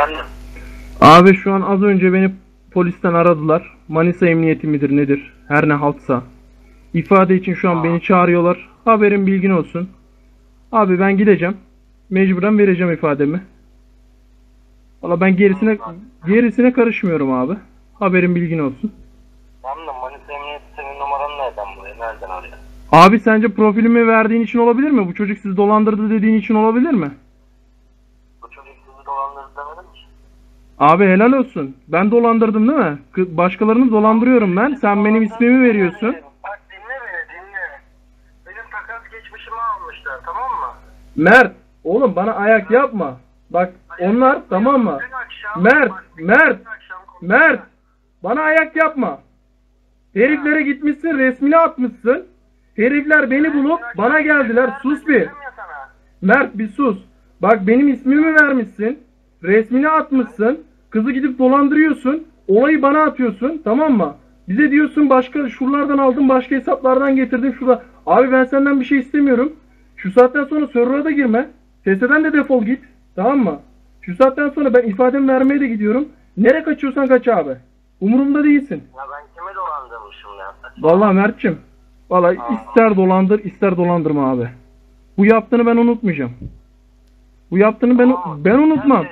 Efendim? Abi şu an az önce beni polisten aradılar. Manisa Emniyeti midir nedir? Her ne haltsa. İfade için şu an beni çağırıyorlar. Haberin bilgin olsun. Abi ben gideceğim. Mecburen vereceğim ifademi. Valla ben gerisine gerisine karışmıyorum abi. Haberin bilgin olsun. Tamam da Manisa Emniyeti senin numaran nereden buluyor? Nereden arıyor? Abi sence profilimi verdiğin için olabilir mi? Bu çocuk sizi dolandırdı dediğin için olabilir mi? Bu çocuk sizi dolandırdı demedim ki. Abi helal olsun. Ben dolandırdım değil mi? Kı- Başkalarını dolandırıyorum ben. Sen benim ismimi veriyorsun. Bak dinle beni dinle. Benim takas geçmişimi almışlar tamam mı? Mert, oğlum bana ayak yapma. Bak onlar tamam mı? Dün akşam... Mert, bak, Mert, dün akşam konuştuk. Mert. Bana ayak yapma. Heriflere gitmişsin, resmini atmışsın. Herifler beni bulup bana geldiler. Sus bir. Dedim ya sana. Mert bir sus. Bak benim ismimi vermişsin. Resmini atmışsın. Kızı gidip dolandırıyorsun. Olayı bana atıyorsun. Tamam mı? Bize diyorsun başka şuralardan aldım başka hesaplardan getirdim şurada. Abi ben senden bir şey istemiyorum. Şu saatten sonra server'a da girme. TS'den de defol git. Tamam mı? Şu saatten sonra ben ifademi vermeye de gidiyorum. Nereye kaçıyorsan kaç abi. Umurumda değilsin. Ya ben kime dolandırmışım ya? Vallahi Mert'cim. Vallahi ister dolandır ister dolandırma abi. Bu yaptığını ben unutmayacağım. Bu yaptığını ben ben unutmam. Tamam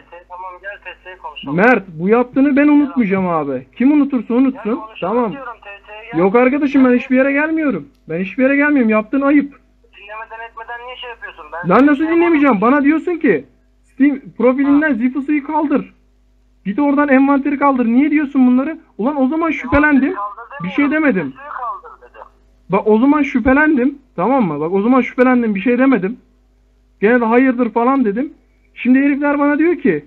gel TS'ye konuşalım. Mert bu yaptığını ben unutmayacağım abi. Kim unutursa unutsun. konuşalım Tamam. diyorum TS'ye gel. Yok arkadaşım ben hiçbir yere gelmiyorum. Ben hiçbir yere gelmiyorum. Yaptığın ayıp. Dinlemeden etmeden niye şey yapıyorsun? Ben Lan nasıl dinlemeyeceğim? Bana diyorsun ki Steam profilinden Zifus'u kaldır. Git oradan envanteri kaldır. Niye diyorsun bunları? Ulan o zaman şüphelendim. Bir şey demedim. Bak o zaman şüphelendim. Tamam mı? Bak o zaman şüphelendim bir şey demedim. Gene de hayırdır falan dedim. Şimdi herifler bana diyor ki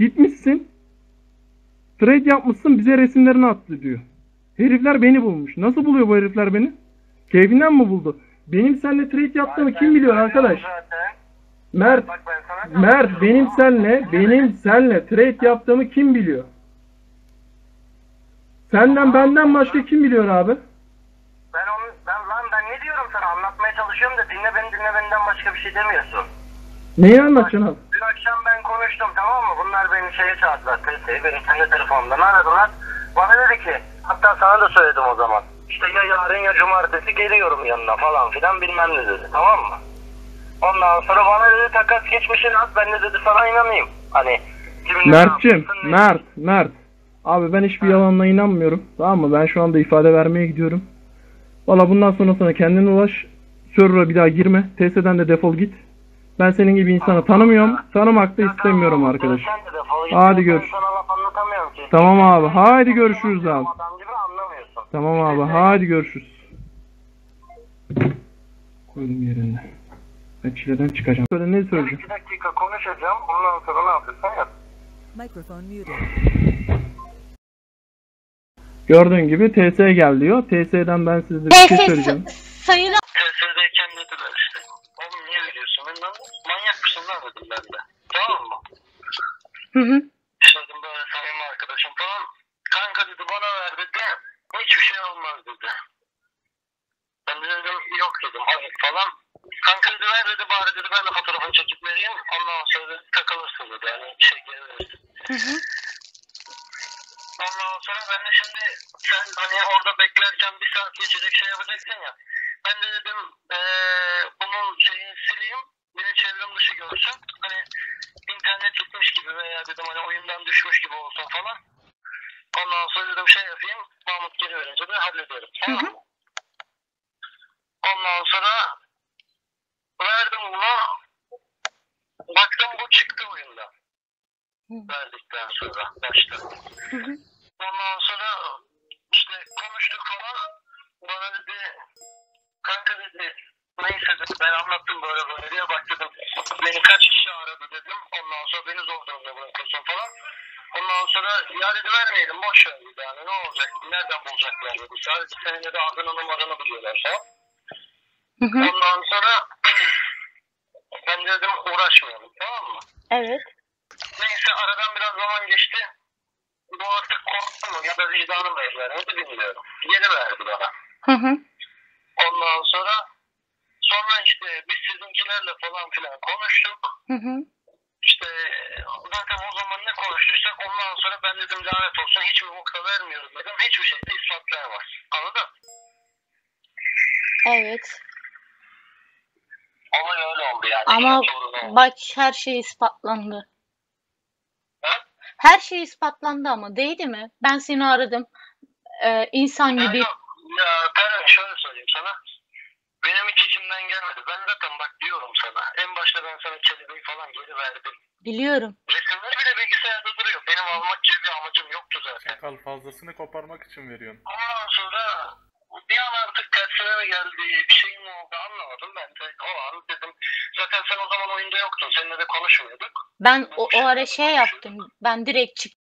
gitmişsin trade yapmışsın bize resimlerini attı diyor. Herifler beni bulmuş. Nasıl buluyor bu herifler beni? Keyfinden mi buldu? Benim seninle trade yaptığımı kim biliyor arkadaş? Mert, Bak ben sana Mert benim senle, benim senle trade yaptığımı kim biliyor? Senden benden başka kim biliyor abi? Ben onu ben lan ben ne diyorum sana anlatmaya çalışıyorum da dinle beni dinle benden başka bir şey demiyorsun. Neyi anlatacaksın abi? Dün akşam ben konuştum tamam mı? Bunlar beni şeye çağırdılar TS'ye beni kendi telefonumdan aradılar. Bana dedi ki hatta sana da söyledim o zaman. İşte ya yarın ya cumartesi geliyorum yanına falan filan bilmem ne dedi tamam mı? Ondan sonra bana dedi takas geçmişini at ben de dedi sana inanayım. Hani Mert'cim, Mert, Mert. Abi ben hiçbir yalanla inanmıyorum. Tamam mı? Ben şu anda ifade vermeye gidiyorum. Valla bundan sonra sana kendine ulaş. Server'a bir daha girme. TS'den de defol git. Ben senin gibi insanı tanımıyorum. Tanımak da istemiyorum arkadaş. Hadi görüş. Tamam abi. Haydi görüşürüz abi. Tamam abi. Haydi görüşürüz. Koydum yerine. Ben çileden çıkacağım. Söyle ne söyleyeceğim? İki dakika konuşacağım. Ondan sonra ne yapıyorsan yap. Microphone muted. Gördüğün gibi TS gel diyor. TS'den ben size bir şey söyleyeceğim. sayın TSD'yken dediler işte. Oğlum lan manyak mısın lan dedim ben de. Tamam mı? Hı hı. İşte dedim böyle samimi arkadaşım falan. Kanka dedi bana ver dedi. Hiçbir şey olmaz dedi. Ben de dedim yok dedim hayır falan. Kanka dedi ver dedi bari dedi ben de fotoğrafını çekip vereyim. Ondan sonra dedi, takılırsın dedi. Bir şey geri verirsin. Hı hı. Ondan sonra ben de şimdi sen hani orada beklerken bir saat geçecek şey yapacaksın ya. Ben de dedim eee bunun şeyini sileyim. Beni çevrim dışı görsün. Hani internet gitmiş gibi veya dedim hani oyundan düşmüş gibi olsun falan. Ondan sonra dedim şey yapayım. Mahmut geri verince de hallederim. Tamam mı? Ondan sonra verdim bunu. Baktım bu çıktı oyundan. Verdikten sonra başta. Hı hı. Ondan sonra işte konuştuk falan. Bana dedi neyse dedi ben anlattım böyle böyle diye bak dedim beni kaç kişi aradı dedim. Ondan sonra beni zor durumda bırakıyorsun falan. Ondan sonra ya dedi vermeyelim boş ver dedi yani ne olacak nereden bulacaklar dedi. Sadece senin de adını numaranı biliyorlar falan. Hı hı. Ondan sonra ben de dedim uğraşmayalım tamam mı? Evet. Neyse aradan biraz zaman geçti. Bu artık korktu mu ya da vicdanı mı el vermedi bilmiyorum. Geri verdi bana. Hı hı. Ondan sonra sonra işte biz sizinkilerle falan filan konuştuk. Hı hı. İşte zaten o zaman ne konuştuysak ondan sonra ben dedim lanet olsun hiçbir nokta vermiyorum dedim. Hiçbir şey de ispatlayamaz. Anladın? Evet. Olay öyle oldu yani. Ama bak her şey ispatlandı. Ha? Her şey ispatlandı ama değdi mi? Ben seni aradım. Ee, insan Ya gibi. yok, Ya ben şöyle söyleyeyim sana. Benim hiç içimden gelmedi. Ben zaten bak diyorum sana. En başta ben sana kelimeyi falan geri verdim. Biliyorum. Resimler bile bilgisayarda duruyor. Benim almak gibi bir amacım yoktu zaten. Çakal fazlasını koparmak için veriyorsun. Ondan sonra bir an artık tersine mi geldi, bir şey mi oldu anlamadım. Ben de o an dedim. Zaten sen o zaman oyunda yoktun. Seninle de konuşmuyorduk. Ben o, o ara şey yaptım. Ben direkt çıktım.